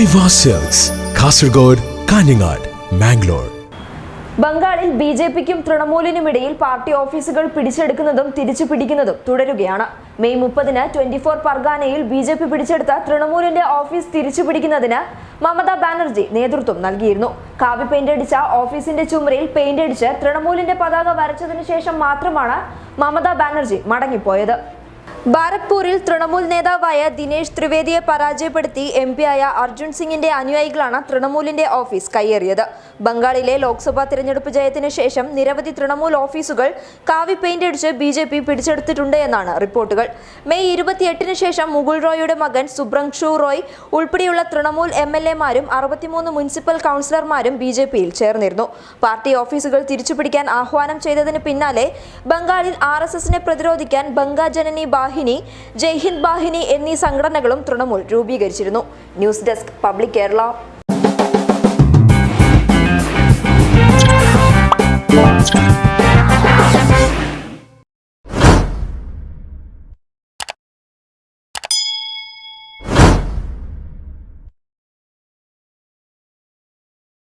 ഐവ കാസർഗോഡ് കാഞ്ഞങ്ങാട് മാംഗ്ലൂർ ബംഗാളിൽ B J പിക്കും തൃണമൂലിനുമിടയിൽ party ഓഫീസുകൾ പിടിച്ചെടുക്കുന്നതും തിരിച്ചു പിടിക്കുന്നതും തുടരുകയാണ്. മെയ് മുപ്പതിന് ട്വന്റി ഫോർ പർഗാനയിൽ ബി ജെ പി പിടിച്ചെടുത്ത തൃണമൂലിന്റെ ഓഫീസ് തിരിച്ചു പിടിക്കുന്നതിന് മമതാ ബാനർജി നേതൃത്വം നൽകിയിരുന്നു. കാവി പെയിന്റ് അടിച്ച ഓഫീസിന്റെ ചുമരിൽ പെയിന്റ് അടിച്ച് തൃണമൂലിന്റെ പതാക വരച്ചതിനു ശേഷം മാത്രമാണ് മമതാ ബാനർജി മടങ്ങിപ്പോയത്. ബാരക്പൂരിൽ തൃണമൂൽ നേതാവായ ദിനേശ് ത്രിവേദിയെ പരാജയപ്പെടുത്തി എം പിയായ അർജുൻ സിംഗിന്റെ അനുയായികളാണ് തൃണമൂലിന്റെ ഓഫീസ് കയ്യേറിയത് ബംഗാളിലെ ലോക്സഭാ തിരഞ്ഞെടുപ്പ് ജയത്തിന് ശേഷം നിരവധി തൃണമൂൽ ഓഫീസുകൾ കാവി പെയിന്റ് അടിച്ച് ബി ജെ പി പിടിച്ചെടുത്തിട്ടുണ്ട് എന്നാണ് റിപ്പോർട്ടുകൾ. മെയ് ഇരുപത്തിയെട്ടിന് ശേഷം മുകുൾ റോയിയുടെ മകൻ സുബ്രങ്ഷു റോയ് ഉൾപ്പെടെയുള്ള തൃണമൂൽ എം എൽ എമാരും അറുപത്തിമൂന്ന് മുനിസിപ്പൽ കൗൺസിലർമാരും ബി ജെ പിയിൽ ചേർന്നിരുന്നു. പാർട്ടി ഓഫീസുകൾ തിരിച്ചുപിടിക്കാൻ ആഹ്വാനം ചെയ്തതിന് പിന്നാലെ ബംഗാളിൽ ആർ എസ് എസിനെ പ്രതിരോധിക്കാൻ ബംഗാ ജനനി വാഹിനി ജയ്ഹിന്ദ് വാഹിനി എന്നീ സംഘടനകളും Trinamool രൂപീകരിച്ചിരുന്നു. News desk public Kerala.